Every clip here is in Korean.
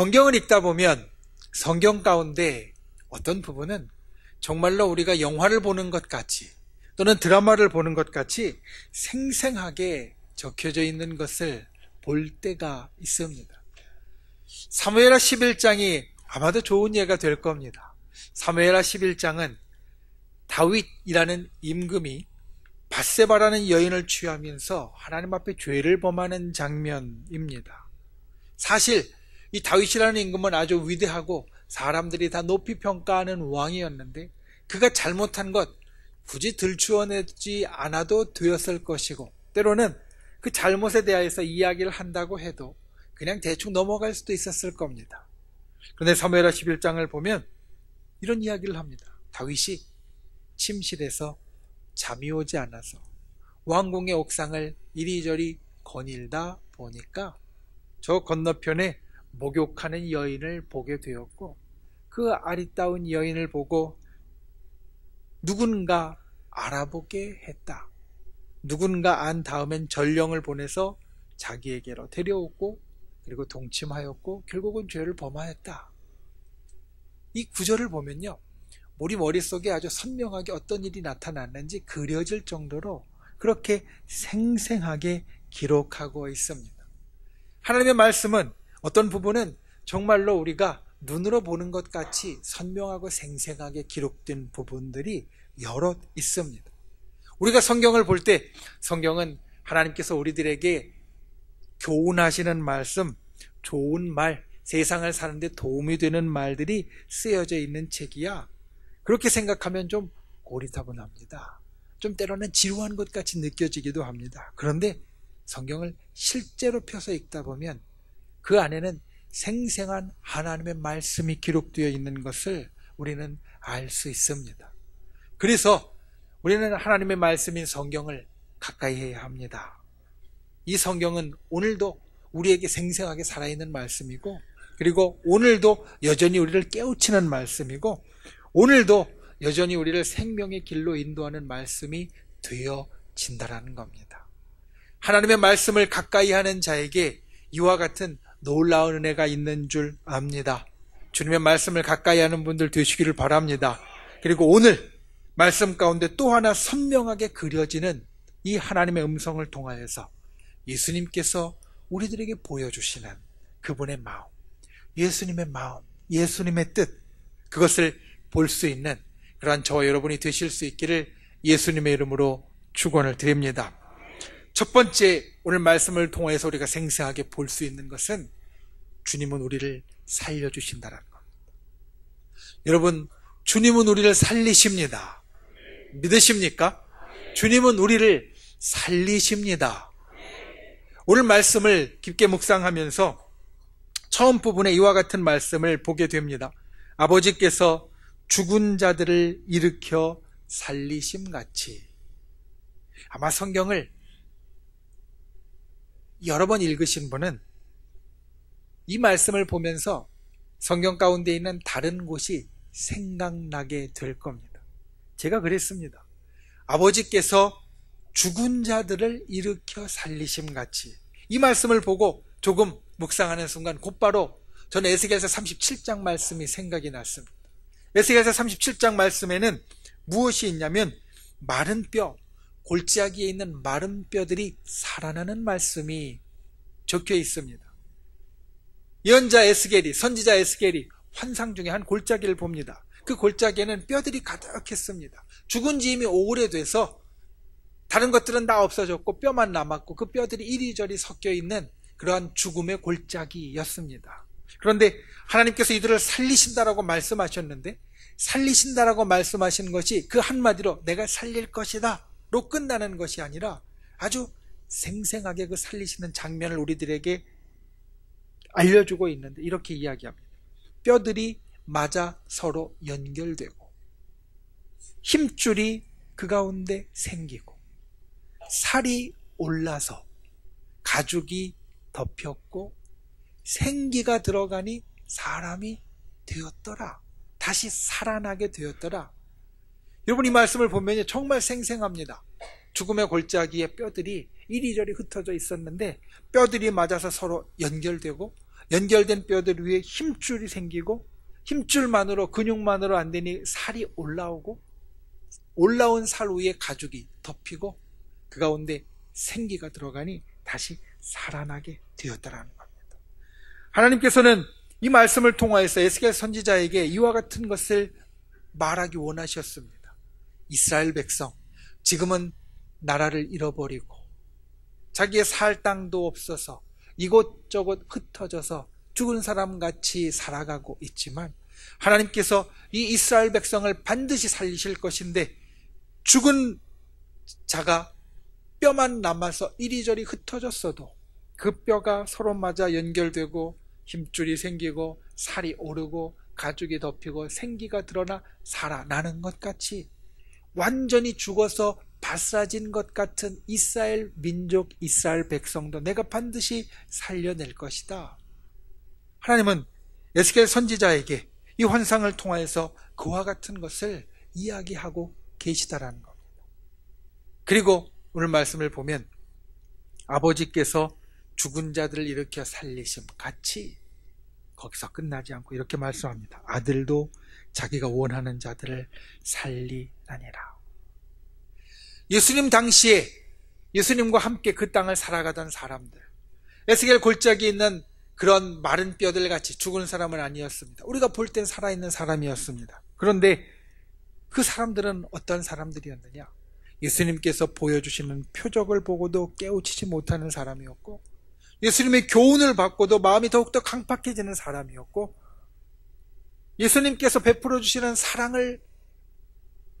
성경을 읽다 보면 성경 가운데 어떤 부분은 정말로 우리가 영화를 보는 것 같이 또는 드라마를 보는 것 같이 생생하게 적혀져 있는 것을 볼 때가 있습니다. 사무엘하 11장이 아마도 좋은 예가 될 겁니다. 사무엘하 11장은 다윗이라는 임금이 바세바라는 여인을 취하면서 하나님 앞에 죄를 범하는 장면입니다. 사실 이 다윗이라는 임금은 아주 위대하고 사람들이 다 높이 평가하는 왕이었는데 그가 잘못한 것 굳이 들추어내지 않아도 되었을 것이고 때로는 그 잘못에 대해서 이야기를 한다고 해도 그냥 대충 넘어갈 수도 있었을 겁니다. 그런데 사무엘하 11장을 보면 이런 이야기를 합니다. 다윗이 침실에서 잠이 오지 않아서 왕궁의 옥상을 이리저리 거닐다 보니까 저 건너편에 목욕하는 여인을 보게 되었고 그 아리따운 여인을 보고 누군가 알아보게 했다. 누군가 안 다음엔 전령을 보내서 자기에게로 데려오고 그리고 동침하였고 결국은 죄를 범하였다. 이 구절을 보면요. 우리 머릿속에 아주 선명하게 어떤 일이 나타났는지 그려질 정도로 그렇게 생생하게 기록하고 있습니다. 하나님의 말씀은 어떤 부분은 정말로 우리가 눈으로 보는 것 같이 선명하고 생생하게 기록된 부분들이 여러 있습니다. 우리가 성경을 볼 때 성경은 하나님께서 우리들에게 교훈하시는 말씀, 좋은 말, 세상을 사는데 도움이 되는 말들이 쓰여져 있는 책이야. 그렇게 생각하면 좀 고리타분합니다. 좀 때로는 지루한 것 같이 느껴지기도 합니다. 그런데 성경을 실제로 펴서 읽다 보면 그 안에는 생생한 하나님의 말씀이 기록되어 있는 것을 우리는 알 수 있습니다. 그래서 우리는 하나님의 말씀인 성경을 가까이 해야 합니다. 이 성경은 오늘도 우리에게 생생하게 살아있는 말씀이고, 그리고 오늘도 여전히 우리를 깨우치는 말씀이고, 오늘도 여전히 우리를 생명의 길로 인도하는 말씀이 되어진다라는 겁니다. 하나님의 말씀을 가까이 하는 자에게 이와 같은 놀라운 은혜가 있는 줄 압니다. 주님의 말씀을 가까이 하는 분들 되시기를 바랍니다. 그리고 오늘 말씀 가운데 또 하나 선명하게 그려지는 이 하나님의 음성을 통하여서 예수님께서 우리들에게 보여주시는 그분의 마음, 예수님의 마음, 예수님의 뜻, 그것을 볼 수 있는 그러한 저와 여러분이 되실 수 있기를 예수님의 이름으로 축원을 드립니다. 첫 번째 오늘 말씀을 통해서 우리가 생생하게 볼 수 있는 것은 주님은 우리를 살려주신다는 겁니다. 여러분, 주님은 우리를 살리십니다. 믿으십니까? 주님은 우리를 살리십니다. 오늘 말씀을 깊게 묵상하면서 처음 부분에 이와 같은 말씀을 보게 됩니다. 아버지께서 죽은 자들을 일으켜 살리심 같이 아마 성경을 여러 번 읽으신 분은 이 말씀을 보면서 성경 가운데 있는 다른 곳이 생각나게 될 겁니다. 제가 그랬습니다. 아버지께서 죽은 자들을 일으켜 살리심 같이 이 말씀을 보고 조금 묵상하는 순간 곧바로 저는 에스겔서 37장 말씀이 생각이 났습니다. 에스겔서 37장 말씀에는 무엇이 있냐면 마른 뼈, 골짜기에 있는 마른 뼈들이 살아나는 말씀이 적혀 있습니다. 예언자 에스겔이, 선지자 에스겔이 환상 중에 한 골짜기를 봅니다. 그 골짜기에는 뼈들이 가득했습니다. 죽은 지 이미 오래 돼서 다른 것들은 다 없어졌고 뼈만 남았고 그 뼈들이 이리저리 섞여 있는 그러한 죽음의 골짜기였습니다. 그런데 하나님께서 이들을 살리신다라고 말씀하셨는데 살리신다라고 말씀하신 것이 그 한마디로 내가 살릴 것이다 로 끝나는 것이 아니라 아주 생생하게 그 살리시는 장면을 우리들에게 알려주고 있는데 이렇게 이야기합니다. 뼈들이 맞아 서로 연결되고 힘줄이 그 가운데 생기고 살이 올라서 가죽이 덮였고 생기가 들어가니 사람이 되었더라. 다시 살아나게 되었더라. 여러분 이 말씀을 보면 정말 생생합니다. 죽음의 골짜기에 뼈들이 이리저리 흩어져 있었는데 뼈들이 맞아서 서로 연결되고 연결된 뼈들 위에 힘줄이 생기고 힘줄만으로 근육만으로 안 되니 살이 올라오고 올라온 살 위에 가죽이 덮이고 그 가운데 생기가 들어가니 다시 살아나게 되었다라는 겁니다. 하나님께서는 이 말씀을 통하여서 에스겔 선지자에게 이와 같은 것을 말하기 원하셨습니다. 이스라엘 백성, 지금은 나라를 잃어버리고 자기의 살 땅도 없어서 이곳저곳 흩어져서 죽은 사람 같이 살아가고 있지만 하나님께서 이 이스라엘 백성을 반드시 살리실 것인데 죽은 자가 뼈만 남아서 이리저리 흩어졌어도 그 뼈가 서로 맞아 연결되고 힘줄이 생기고 살이 오르고 가죽이 덮이고 생기가 드러나 살아나는 것 같이 완전히 죽어서 바스라진 것 같은 이스라엘 민족, 이스라엘 백성도 내가 반드시 살려낼 것이다. 하나님은 에스겔 선지자에게 이 환상을 통하여서 그와 같은 것을 이야기하고 계시다라는 겁니다. 그리고 오늘 말씀을 보면 아버지께서 죽은 자들을 일으켜 살리심 같이 거기서 끝나지 않고 이렇게 말씀합니다. 아들도 자기가 원하는 자들을 살리나니라. 예수님 당시에 예수님과 함께 그 땅을 살아가던 사람들, 에스겔 골짜기에 있는 그런 마른 뼈들 같이 죽은 사람은 아니었습니다. 우리가 볼 땐 살아있는 사람이었습니다. 그런데 그 사람들은 어떤 사람들이었느냐? 예수님께서 보여주시는 표적을 보고도 깨우치지 못하는 사람이었고, 예수님의 교훈을 받고도 마음이 더욱더 강팍해지는 사람이었고, 예수님께서 베풀어 주시는 사랑을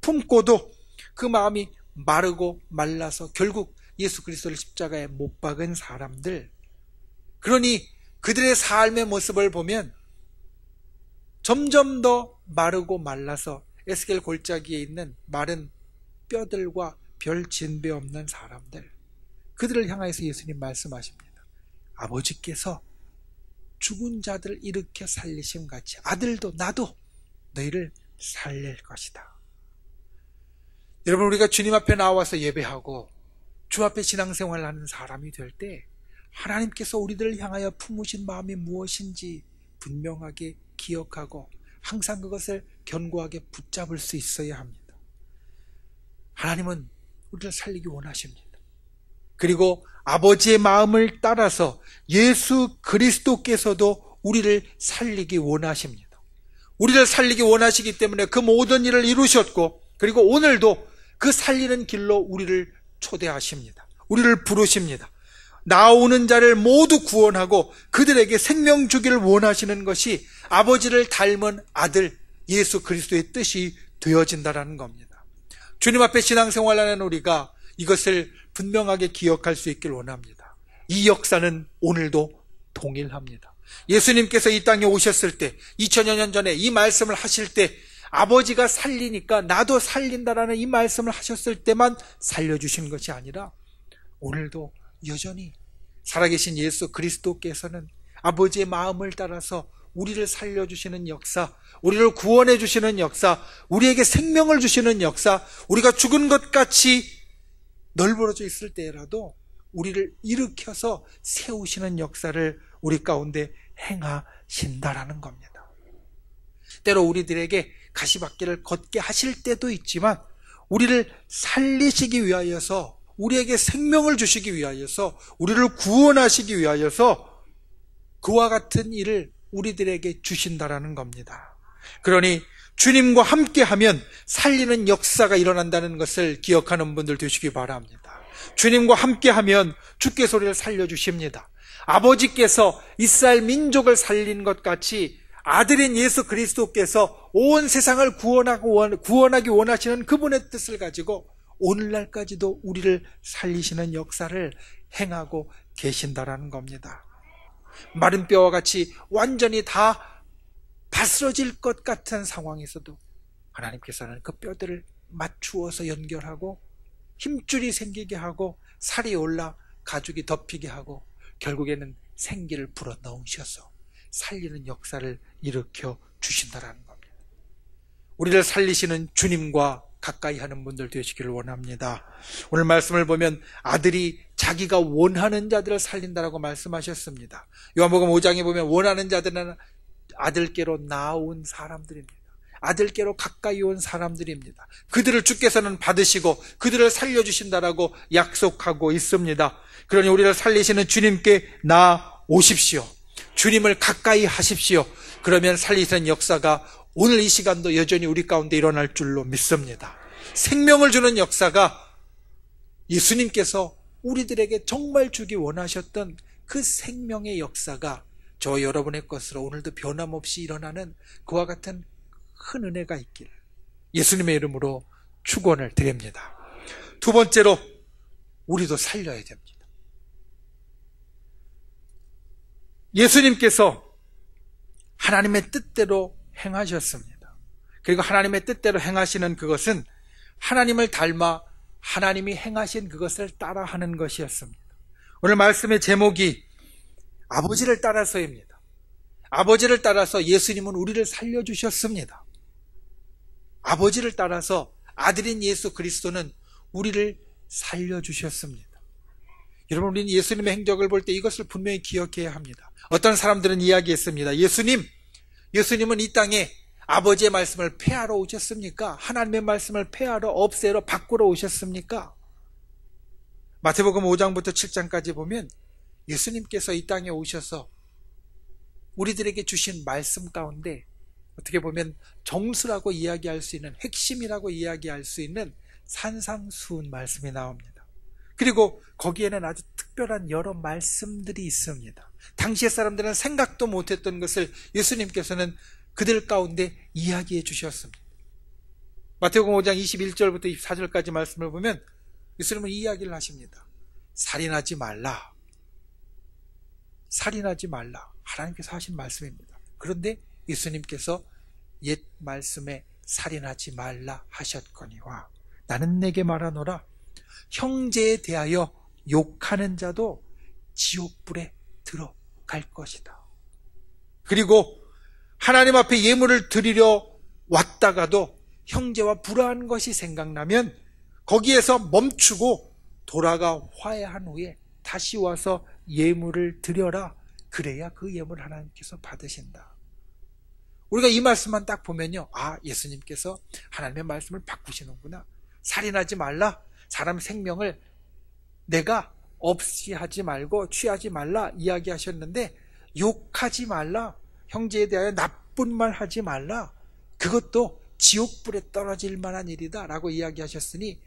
품고도 그 마음이 마르고 말라서 결국 예수 그리스도를 십자가에 못 박은 사람들. 그러니 그들의 삶의 모습을 보면 점점 더 마르고 말라서 에스겔 골짜기에 있는 마른 뼈들과 별 진배 없는 사람들. 그들을 향하여서 예수님 말씀하십니다. 아버지께서 죽은 자들 일으켜 살리심 같이 아들도 나도 너희를 살릴 것이다. 여러분 우리가 주님 앞에 나와서 예배하고 주 앞에 신앙생활을 하는 사람이 될 때 하나님께서 우리들을 향하여 품으신 마음이 무엇인지 분명하게 기억하고 항상 그것을 견고하게 붙잡을 수 있어야 합니다. 하나님은 우리를 살리기 원하십니다. 그리고 아버지의 마음을 따라서 예수 그리스도께서도 우리를 살리기 원하십니다. 우리를 살리기 원하시기 때문에 그 모든 일을 이루셨고, 그리고 오늘도 그 살리는 길로 우리를 초대하십니다. 우리를 부르십니다. 나오는 자를 모두 구원하고 그들에게 생명 주기를 원하시는 것이 아버지를 닮은 아들 예수 그리스도의 뜻이 되어진다라는 겁니다. 주님 앞에 신앙생활하는 우리가 이것을 분명하게 기억할 수 있길 원합니다. 이 역사는 오늘도 동일합니다. 예수님께서 이 땅에 오셨을 때 2000여 년 전에 이 말씀을 하실 때 아버지가 살리니까 나도 살린다라는 이 말씀을 하셨을 때만 살려주신 것이 아니라 오늘도 여전히 살아계신 예수 그리스도께서는 아버지의 마음을 따라서 우리를 살려주시는 역사, 우리를 구원해 주시는 역사, 우리에게 생명을 주시는 역사, 우리가 죽은 것 같이 널브러져 있을 때라도 우리를 일으켜서 세우시는 역사를 우리 가운데 행하신다라는 겁니다. 때로 우리들에게 가시밭길을 걷게 하실 때도 있지만 우리를 살리시기 위하여서 우리에게 생명을 주시기 위하여서 우리를 구원하시기 위하여서 그와 같은 일을 우리들에게 주신다라는 겁니다. 그러니 주님과 함께 하면 살리는 역사가 일어난다는 것을 기억하는 분들 되시기 바랍니다. 주님과 함께 하면 주께서 우리를 살려주십니다. 아버지께서 이스라엘 민족을 살린 것 같이 아들인 예수 그리스도께서 온 세상을 구원하고 구원하기 원하시는 그분의 뜻을 가지고 오늘날까지도 우리를 살리시는 역사를 행하고 계신다라는 겁니다. 마른 뼈와 같이 완전히 다 바스러질 것 같은 상황에서도 하나님께서는 그 뼈들을 맞추어서 연결하고 힘줄이 생기게 하고 살이 올라 가죽이 덮이게 하고 결국에는 생기를 불어 넣으셔서 살리는 역사를 일으켜 주신다라는 겁니다. 우리를 살리시는 주님과 가까이 하는 분들 되시기를 원합니다. 오늘 말씀을 보면 아들이 자기가 원하는 자들을 살린다라고 말씀하셨습니다. 요한복음 5장에 보면 원하는 자들은 아들께로 나온 사람들입니다. 아들께로 가까이 온 사람들입니다. 그들을 주께서는 받으시고 그들을 살려주신다라고 약속하고 있습니다. 그러니 우리를 살리시는 주님께 나 오십시오. 주님을 가까이 하십시오. 그러면 살리시는 역사가 오늘 이 시간도 여전히 우리 가운데 일어날 줄로 믿습니다. 생명을 주는 역사가 예수님께서 우리들에게 정말 주기 원하셨던 그 생명의 역사가 저 여러분의 것으로 오늘도 변함없이 일어나는 그와 같은 큰 은혜가 있기를 예수님의 이름으로 축원을 드립니다. 두 번째로 우리도 살려야 됩니다. 예수님께서 하나님의 뜻대로 행하셨습니다. 그리고 하나님의 뜻대로 행하시는 그것은 하나님을 닮아 하나님이 행하신 그것을 따라하는 것이었습니다. 오늘 말씀의 제목이 아버지를 따라서입니다. 아버지를 따라서 예수님은 우리를 살려주셨습니다. 아버지를 따라서 아들인 예수 그리스도는 우리를 살려주셨습니다. 여러분, 우리는 예수님의 행적을 볼 때 이것을 분명히 기억해야 합니다. 어떤 사람들은 이야기했습니다. 예수님, 예수님은 이 땅에 아버지의 말씀을 폐하러 오셨습니까? 하나님의 말씀을 폐하러 없애러 바꾸러 오셨습니까? 마태복음 5장부터 7장까지 보면 예수님께서 이 땅에 오셔서 우리들에게 주신 말씀 가운데 어떻게 보면 정수라고 이야기할 수 있는 핵심이라고 이야기할 수 있는 산상수훈 말씀이 나옵니다. 그리고 거기에는 아주 특별한 여러 말씀들이 있습니다. 당시의 사람들은 생각도 못했던 것을 예수님께서는 그들 가운데 이야기해 주셨습니다. 마태복음 5장 21절부터 24절까지 말씀을 보면 예수님은 이 이야기를 하십니다. 살인하지 말라. 살인하지 말라. 하나님께서 하신 말씀입니다. 그런데 예수님께서 옛 말씀에 살인하지 말라 하셨거니와 나는 내게 말하노라 형제에 대하여 욕하는 자도 지옥불에 들어갈 것이다. 그리고 하나님 앞에 예물을 드리려 왔다가도 형제와 불화한 것이 생각나면 거기에서 멈추고 돌아가 화해한 후에 다시 와서 예물을 드려라. 그래야 그 예물 하나님께서 받으신다. 우리가 이 말씀만 딱 보면요. 아, 예수님께서 하나님의 말씀을 바꾸시는구나. 살인하지 말라. 사람 생명을 내가 없이 하지 말고 취하지 말라 이야기하셨는데 욕하지 말라. 형제에 대하여 나쁜 말 하지 말라. 그것도 지옥불에 떨어질 만한 일이다. 라고 이야기하셨으니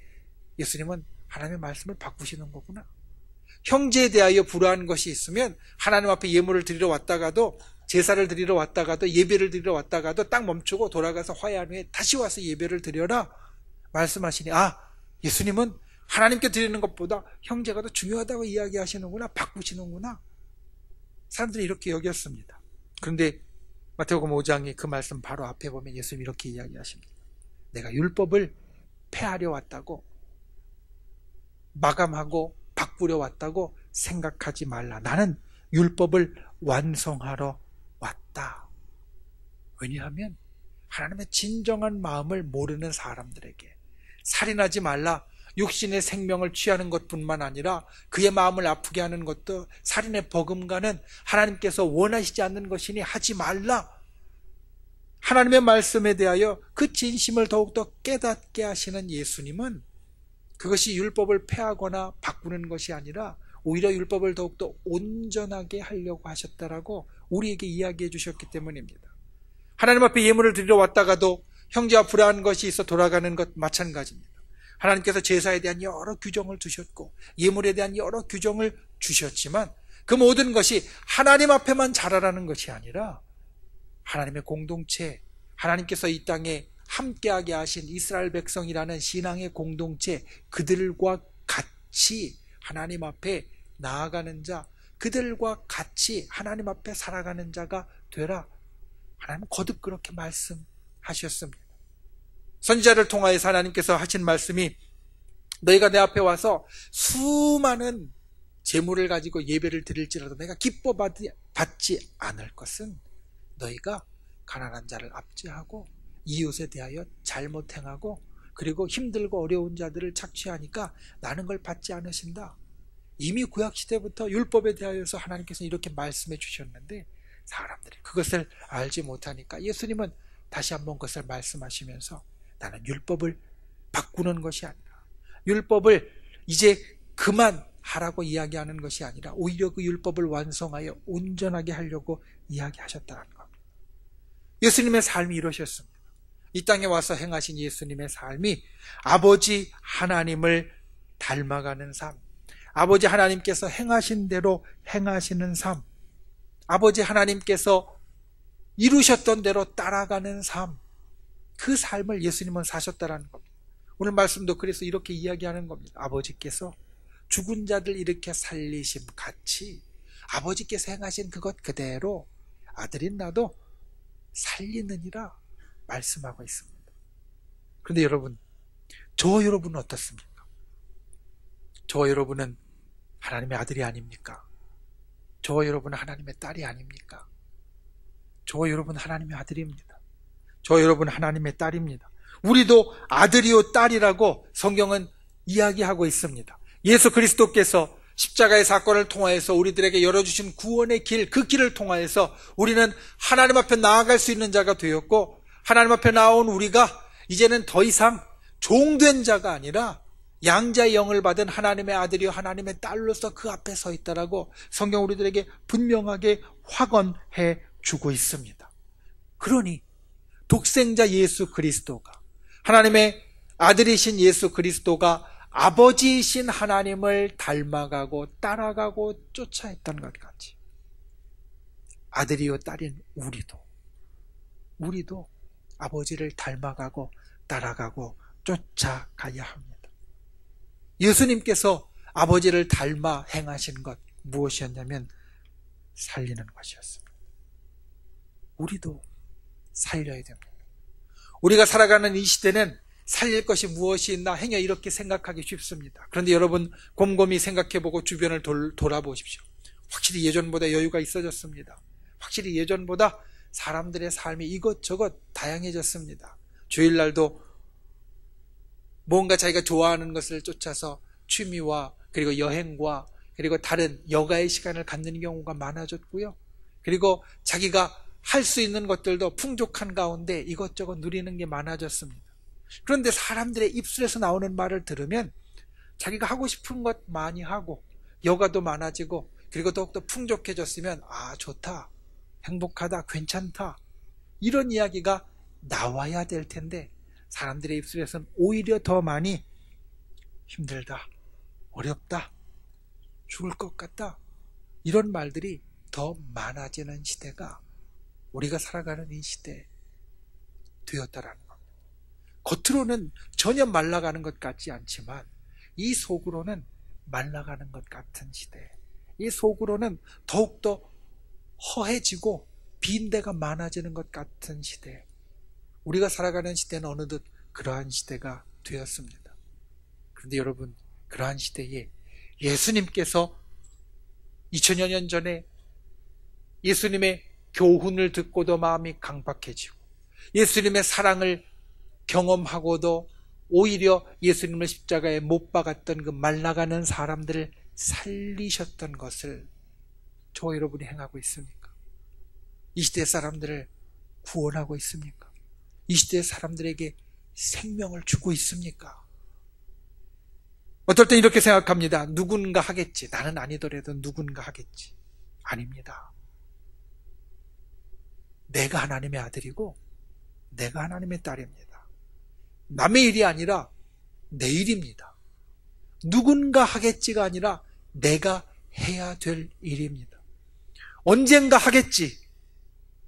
예수님은 하나님의 말씀을 바꾸시는 거구나. 형제에 대하여 불화한 것이 있으면 하나님 앞에 예물을 드리러 왔다가도 제사를 드리러 왔다가도 예배를 드리러 왔다가도 딱 멈추고 돌아가서 화해한 후에 다시 와서 예배를 드려라 말씀하시니 아 예수님은 하나님께 드리는 것보다 형제가 더 중요하다고 이야기하시는구나 바꾸시는구나. 사람들이 이렇게 여겼습니다. 그런데 마태복음 5장의 그 말씀 바로 앞에 보면 예수님 이렇게 이야기하십니다. 내가 율법을 폐하려 왔다고 마감하고 바꾸려 왔다고 생각하지 말라. 나는 율법을 완성하러 왔다. 왜냐하면 하나님의 진정한 마음을 모르는 사람들에게 살인하지 말라. 육신의 생명을 취하는 것뿐만 아니라 그의 마음을 아프게 하는 것도 살인의 버금가는 하나님께서 원하시지 않는 것이니 하지 말라. 하나님의 말씀에 대하여 그 진심을 더욱더 깨닫게 하시는 예수님은 그것이 율법을 폐하거나 바꾸는 것이 아니라 오히려 율법을 더욱더 온전하게 하려고 하셨다라고 우리에게 이야기해 주셨기 때문입니다. 하나님 앞에 예물을 드리러 왔다가도 형제와 불화한 것이 있어 돌아가는 것 마찬가지입니다. 하나님께서 제사에 대한 여러 규정을 두셨고 예물에 대한 여러 규정을 주셨지만 그 모든 것이 하나님 앞에만 자라라는 것이 아니라 하나님의 공동체, 하나님께서 이 땅에 함께하게 하신 이스라엘 백성이라는 신앙의 공동체 그들과 같이 하나님 앞에 나아가는 자 그들과 같이 하나님 앞에 살아가는 자가 되라. 하나님 거듭 그렇게 말씀하셨습니다. 선지자를 통하여서 하나님께서 하신 말씀이 너희가 내 앞에 와서 수많은 재물을 가지고 예배를 드릴지라도 내가 기뻐 받지 않을 것은 너희가 가난한 자를 압제하고 이웃에 대하여 잘못 행하고 그리고 힘들고 어려운 자들을 착취하니까 나는 걸 받지 않으신다. 이미 구약 시대부터 율법에 대하여서 하나님께서 이렇게 말씀해 주셨는데 사람들이 그것을 알지 못하니까 예수님은 다시 한번 그것을 말씀하시면서 나는 율법을 바꾸는 것이 아니라 율법을 이제 그만 하라고 이야기하는 것이 아니라 오히려 그 율법을 완성하여 온전하게 하려고 이야기하셨다는 겁니다. 예수님의 삶이 이러셨습니다. 이 땅에 와서 행하신 예수님의 삶이 아버지 하나님을 닮아가는 삶, 아버지 하나님께서 행하신 대로 행하시는 삶, 아버지 하나님께서 이루셨던 대로 따라가는 삶, 그 삶을 예수님은 사셨다라는 겁니다. 오늘 말씀도 그래서 이렇게 이야기하는 겁니다. 아버지께서 죽은 자들 이렇게 살리심 같이 아버지께서 행하신 그것 그대로 아들인 나도 살리느니라 말씀하고 있습니다. 그런데 여러분, 저 여러분은 어떻습니까? 저 여러분은 하나님의 아들이 아닙니까? 저 여러분은 하나님의 딸이 아닙니까? 저 여러분 하나님의 아들입니다. 저 여러분 하나님의 딸입니다. 우리도 아들이요 딸이라고 성경은 이야기하고 있습니다. 예수 그리스도께서 십자가의 사건을 통하여서 우리들에게 열어주신 구원의 길, 그 길을 통하여서 우리는 하나님 앞에 나아갈 수 있는 자가 되었고, 하나님 앞에 나온 우리가 이제는 더 이상 종된 자가 아니라 양자의 영을 받은 하나님의 아들이요 하나님의 딸로서 그 앞에 서 있다라고 성경 우리들에게 분명하게 확언해 주고 있습니다. 그러니 독생자 예수 그리스도가 하나님의 아들이신 예수 그리스도가 아버지이신 하나님을 닮아가고 따라가고 쫓아했던 것 같이 아들이요 딸인 우리도 우리도 아버지를 닮아가고 따라가고 쫓아가야 합니다. 예수님께서 아버지를 닮아 행하신 것 무엇이었냐면 살리는 것이었습니다. 우리도 살려야 됩니다. 우리가 살아가는 이 시대는 살릴 것이 무엇이 있나 행여 이렇게 생각하기 쉽습니다. 그런데 여러분 곰곰이 생각해보고 주변을 돌, 돌아보십시오. 확실히 예전보다 여유가 있어졌습니다. 확실히 예전보다 사람들의 삶이 이것저것 다양해졌습니다. 주일날도 뭔가 자기가 좋아하는 것을 쫓아서 취미와 그리고 여행과 그리고 다른 여가의 시간을 갖는 경우가 많아졌고요. 그리고 자기가 할 수 있는 것들도 풍족한 가운데 이것저것 누리는 게 많아졌습니다. 그런데 사람들의 입술에서 나오는 말을 들으면 자기가 하고 싶은 것 많이 하고 여가도 많아지고 그리고 더욱더 풍족해졌으면 아 좋다 행복하다 괜찮다 이런 이야기가 나와야 될 텐데 사람들의 입술에서는 오히려 더 많이 힘들다 어렵다 죽을 것 같다 이런 말들이 더 많아지는 시대가 우리가 살아가는 이 시대 되었다라는 겉으로는 전혀 말라가는 것 같지 않지만 이 속으로는 말라가는 것 같은 시대. 이 속으로는 더욱더 허해지고 빈대가 많아지는 것 같은 시대. 우리가 살아가는 시대는 어느덧 그러한 시대가 되었습니다. 그런데 여러분, 그러한 시대에 예수님께서 2000여 년 전에 예수님의 교훈을 듣고도 마음이 강박해지고 예수님의 사랑을 경험하고도 오히려 예수님을 십자가에 못 박았던 그 말라가는 사람들을 살리셨던 것을 저 여러분이 행하고 있습니까? 이 시대 사람들을 구원하고 있습니까? 이 시대 사람들에게 생명을 주고 있습니까? 어떨 땐 이렇게 생각합니다. 누군가 하겠지. 나는 아니더라도 누군가 하겠지. 아닙니다. 내가 하나님의 아들이고 내가 하나님의 딸입니다. 남의 일이 아니라 내 일입니다. 누군가 하겠지가 아니라 내가 해야 될 일입니다. 언젠가 하겠지.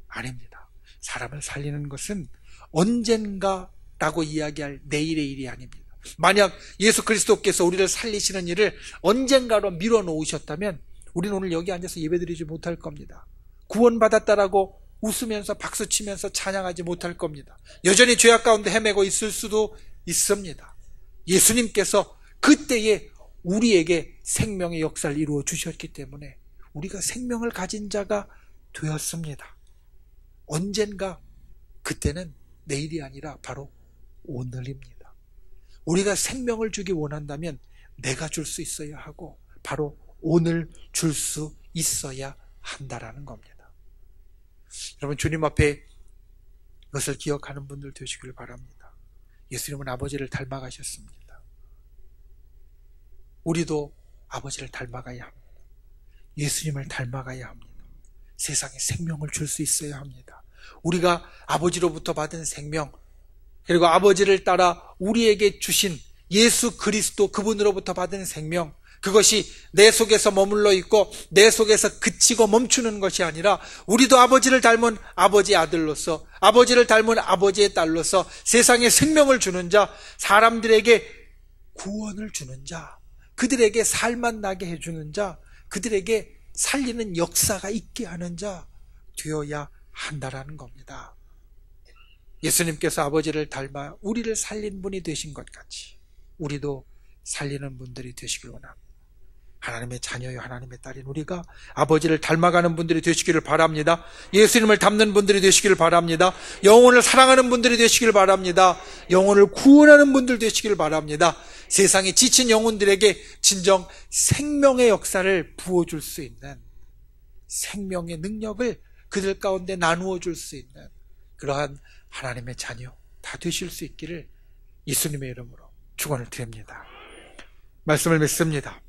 아닙니다. 사람을 살리는 것은 언젠가라고 이야기할 내일의 일이 아닙니다. 만약 예수 그리스도께서 우리를 살리시는 일을 언젠가로 미뤄 놓으셨다면 우리는 오늘 여기 앉아서 예배드리지 못할 겁니다. 구원받았다라고 웃으면서 박수치면서 찬양하지 못할 겁니다. 여전히 죄악 가운데 헤매고 있을 수도 있습니다. 예수님께서 그때에 우리에게 생명의 역사를 이루어 주셨기 때문에 우리가 생명을 가진 자가 되었습니다. 언젠가 그때는 내일이 아니라 바로 오늘입니다. 우리가 생명을 주기 원한다면 내가 줄 수 있어야 하고 바로 오늘 줄 수 있어야 한다라는 겁니다. 여러분 주님 앞에 이것을 기억하는 분들 되시길 바랍니다. 예수님은 아버지를 닮아가셨습니다. 우리도 아버지를 닮아가야 합니다. 예수님을 닮아가야 합니다. 세상에 생명을 줄 수 있어야 합니다. 우리가 아버지로부터 받은 생명, 그리고 아버지를 따라 우리에게 주신 예수 그리스도 그분으로부터 받은 생명, 그것이 내 속에서 머물러 있고 내 속에서 그치고 멈추는 것이 아니라 우리도 아버지를 닮은 아버지 아들로서 아버지를 닮은 아버지의 딸로서 세상에 생명을 주는 자, 사람들에게 구원을 주는 자, 그들에게 살만 나게 해주는 자, 그들에게 살리는 역사가 있게 하는 자 되어야 한다라는 겁니다. 예수님께서 아버지를 닮아 우리를 살린 분이 되신 것 같이 우리도 살리는 분들이 되시길 원합니다. 하나님의 자녀요 하나님의 딸인 우리가 아버지를 닮아가는 분들이 되시기를 바랍니다. 예수님을 닮는 분들이 되시기를 바랍니다. 영혼을 사랑하는 분들이 되시기를 바랍니다. 영혼을 구원하는 분들 되시기를 바랍니다. 세상에 지친 영혼들에게 진정 생명의 역사를 부어줄 수 있는 생명의 능력을 그들 가운데 나누어 줄 수 있는 그러한 하나님의 자녀 다 되실 수 있기를 예수님의 이름으로 축원을 드립니다. 말씀을 믿습니다.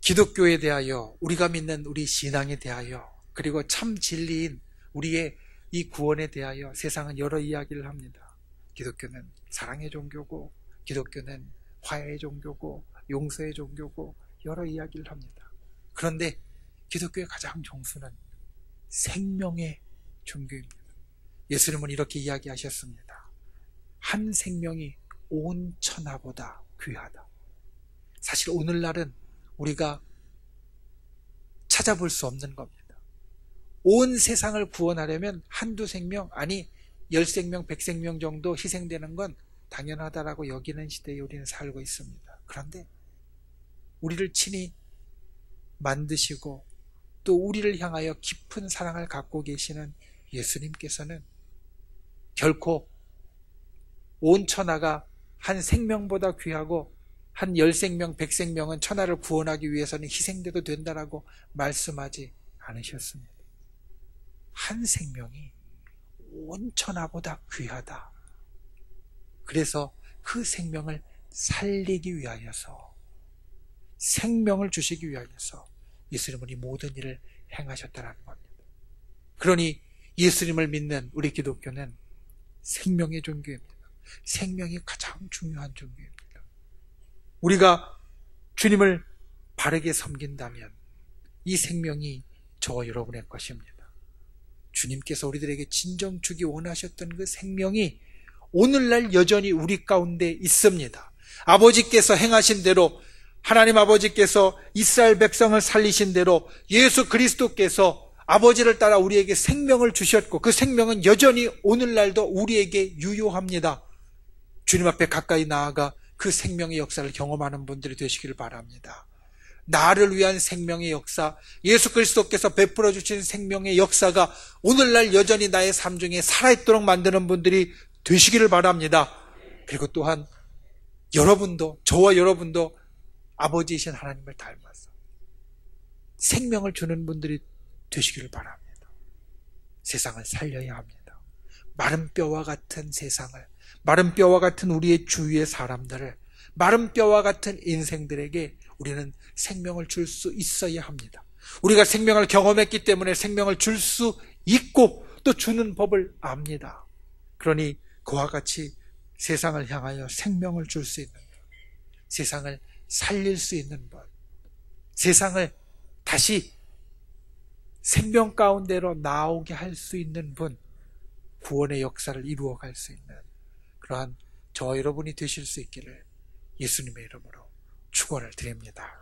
기독교에 대하여 우리가 믿는 우리 신앙에 대하여 그리고 참 진리인 우리의 이 구원에 대하여 세상은 여러 이야기를 합니다. 기독교는 사랑의 종교고 기독교는 화해의 종교고 용서의 종교고 여러 이야기를 합니다. 그런데 기독교의 가장 정수는 생명의 종교입니다. 예수님은 이렇게 이야기하셨습니다. 한 생명이 온 천하보다 귀하다. 사실 오늘날은 우리가 찾아볼 수 없는 겁니다. 온 세상을 구원하려면 한두 생명, 아니 열 생명, 백 생명 정도 희생되는 건 당연하다라고 여기는 시대에 우리는 살고 있습니다. 그런데 우리를 친히 만드시고 또 우리를 향하여 깊은 사랑을 갖고 계시는 예수님께서는 결코 온 천하가 한 생명보다 귀하고 한 열생명, 백생명은 천하를 구원하기 위해서는 희생돼도 된다라고 말씀하지 않으셨습니다. 한 생명이 온 천하보다 귀하다. 그래서 그 생명을 살리기 위하여서 생명을 주시기 위하여서 예수님은 이 모든 일을 행하셨다는 겁니다. 그러니 예수님을 믿는 우리 기독교는 생명의 종교입니다. 생명이 가장 중요한 종교입니다. 우리가 주님을 바르게 섬긴다면 이 생명이 저와 여러분의 것입니다. 주님께서 우리들에게 진정 주기 원하셨던 그 생명이 오늘날 여전히 우리 가운데 있습니다. 아버지께서 행하신 대로 하나님 아버지께서 이스라엘 백성을 살리신 대로 예수 그리스도께서 아버지를 따라 우리에게 생명을 주셨고 그 생명은 여전히 오늘날도 우리에게 유효합니다. 주님 앞에 가까이 나아가 그 생명의 역사를 경험하는 분들이 되시기를 바랍니다. 나를 위한 생명의 역사, 예수 그리스도께서 베풀어 주신 생명의 역사가 오늘날 여전히 나의 삶 중에 살아있도록 만드는 분들이 되시기를 바랍니다. 그리고 또한 여러분도, 저와 여러분도 아버지이신 하나님을 닮아서 생명을 주는 분들이 되시기를 바랍니다. 세상을 살려야 합니다. 마른 뼈와 같은 세상을 마른 뼈와 같은 우리의 주위의 사람들을 마른 뼈와 같은 인생들에게 우리는 생명을 줄 수 있어야 합니다. 우리가 생명을 경험했기 때문에 생명을 줄 수 있고 또 주는 법을 압니다. 그러니 그와 같이 세상을 향하여 생명을 줄 수 있는 것, 세상을 살릴 수 있는 것, 세상을 다시 생명 가운데로 나오게 할 수 있는 분, 구원의 역사를 이루어 갈 수 있는 그러한 저 여러분이 되실 수 있기를 예수님의 이름으로 축원을 드립니다.